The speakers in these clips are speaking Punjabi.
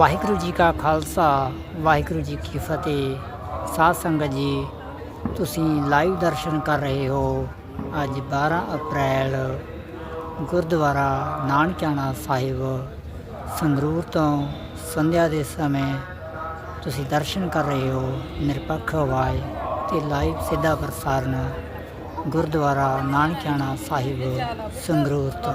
ਵਾਹਿਗੁਰੂ ਜੀ ਕਾ ਖਾਲਸਾ, ਵਾਹਿਗੁਰੂ ਜੀ ਕੀ ਫਤਿਹ। ਸਾਧ ਸੰਗਤ ਜੀ, ਤੁਸੀਂ ਲਾਈਵ ਦਰਸ਼ਨ ਕਰ ਰਹੇ ਹੋ ਅੱਜ 12 ਅਪ੍ਰੈਲ, ਗੁਰਦੁਆਰਾ ਨਾਨਕਿਆਣਾ ਸਾਹਿਬ, ਸੰਗਰੂਰ ਤੋਂ ਸੰਧਿਆ ਦੇ ਸਮੇਂ ਤੁਸੀਂ ਦਰਸ਼ਨ ਕਰ ਰਹੇ ਹੋ। ਨਿਰਪੱਖ ਆਵਾਜ਼ ਤੇ ਲਾਈਵ ਸਿੱਧਾ ਪ੍ਰਸਾਰਣ ਗੁਰਦੁਆਰਾ ਨਾਨਕਿਆਣਾ ਸਾਹਿਬ, ਸੰਗਰੂਰ ਤੋਂ।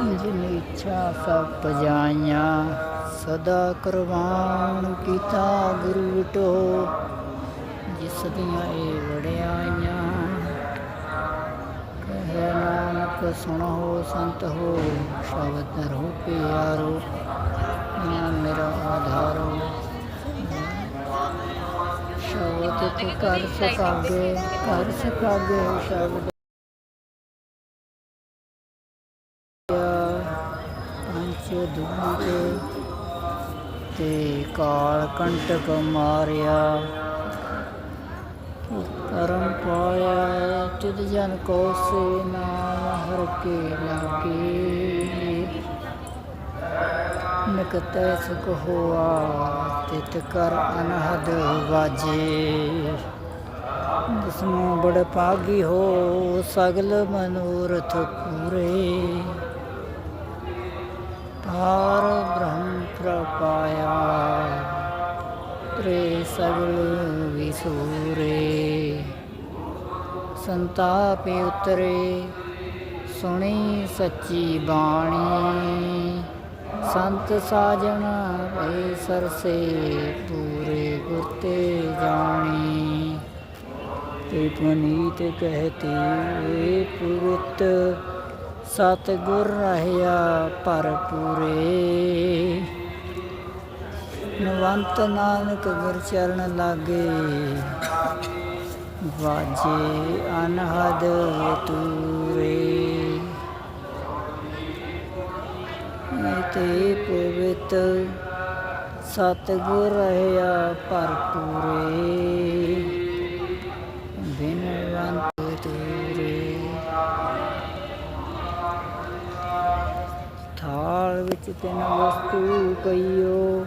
ਜਿਨ ਇੱਛਾ ਸਭ ਪਜਾਈਆਂ, ਸਦਾ ਕੁਰਬਾਨ ਕੀਤਾ ਗੁਰੂ ਵਿਟੋ ਜਿਸ ਦੀਆਂ ਇਹ ਵਡਿਆਈਆਂ। ਕਹੇ ਨਾਨਕ, ਸੁਣੋ ਸੰਤ ਹੋ, ਸ਼ਬਦ ਰਹੋ ਪਿਆਰੋ, ਨਾ ਮੇਰਾ ਆਧਾਰੋ। ਸ਼ਬਦ ਤੇ ਕਰ ਸਕਾਗੇ ਕਰ ਸਕਾਗੇ ਸ਼ਬਦ। ਤੇ ਕਾਲ ਕੰਟਕ ਮਾਰਿਆ। ਕਰਮ ਪਾਇਆ ਤਿਦ ਜਨ ਕੋ ਸੇ ਨਾਮ ਹਰ ਕੇ ਲਾਗੇ। ਨਿਕਤੈ ਸੁਖ ਹੋਆ, ਤਿਤ ਕਰ ਅਨਹਦ ਵਾਜੇ। ਜਿਸਨੂੰ ਬੜ ਭਾਗੀ ਹੋ, ਸਗਲ ਮਨੋਰਥ ਪੂਰੇ। ਪਾਰ ਬ੍ਰਹਮ ਪ੍ਰਪਾਇਆ ਤ੍ਰੇ ਸਗਲ ਵਿਸੂਰੇ, ਸੰਤਾਪੇ ਉਤਰੇ, ਸੁਣੀ ਸੱਚੀ ਬਾਣੀ। ਸੰਤ ਸਾਜਣ ਭਏ ਸਰਸੇ ਪੂਰੇ ਗੁਰਤੇ ਜਾਣੀ। ਤੇ ਪੁਨੀਤ ਕਹਤੇ, ਏ ਪੁਰਤ ਸਤ ਗੁਰ ਰਹਿਆ ਭਰਪੂਰੇ। ਨਵੰਤ ਨਾਨਕ ਗੁਰ ਚਰਨ ਲਾਗੇ। ਵਾਜੇ ਅਨਹਦ ਤੂਰੇ ਤੇ ਪਵਿੱਤ ਸਤ ਗੁਰ ਰਹਿਆ ਭਰਪੂਰੇ। સુતેનો વસ્તુ કયો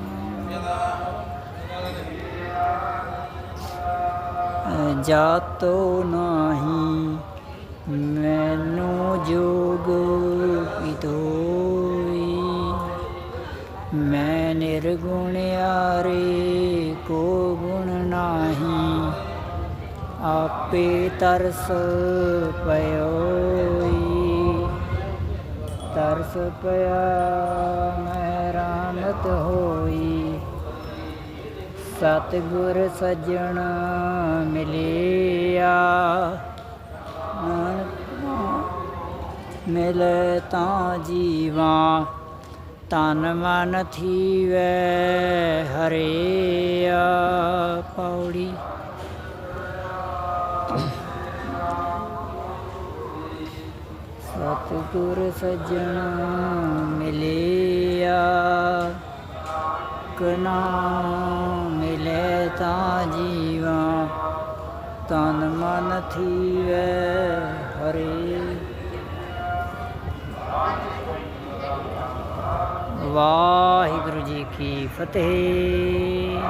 ਜਾਤੋ ਨਾਹੀ, ਮੈਨੂੰ ਜੋਗ ਪਿਤੋਈ ਮੈਂ ਨਿਰਗੁਣ ਨਿਰਗੁਣਿਆਰੇ ਕੋ ਗੁਣ ਨਾਹੀ, ਆਪੇ ਤਰਸ ਪਇਓਈ ਤਰਸ ਪਿਆ ਮੈਂ ਰਾਮਤ ਹੋਈ। ਸਤਿਗੁਰ ਸੱਜਣ ਮਿਲਿਆ। ਮਿਲ ਤਾਂ ਜੀਵਾਂ, ਤਨ ਮਨ ਥੀਵੈ ਹਰਿਆ। ਪੌੜੀ। ਸਤਿਗੁਰ ਸੱਜਣ ਮਿਲਿਆ। ਕਨਾ ਤਾ ਜੀਵਾ ਤਨ ਮਨ ਥੀਵੈ ਹਰੇ। ਵਾਹਿਗੁਰੂ ਜੀ ਕੀ ਫਤਿਹ।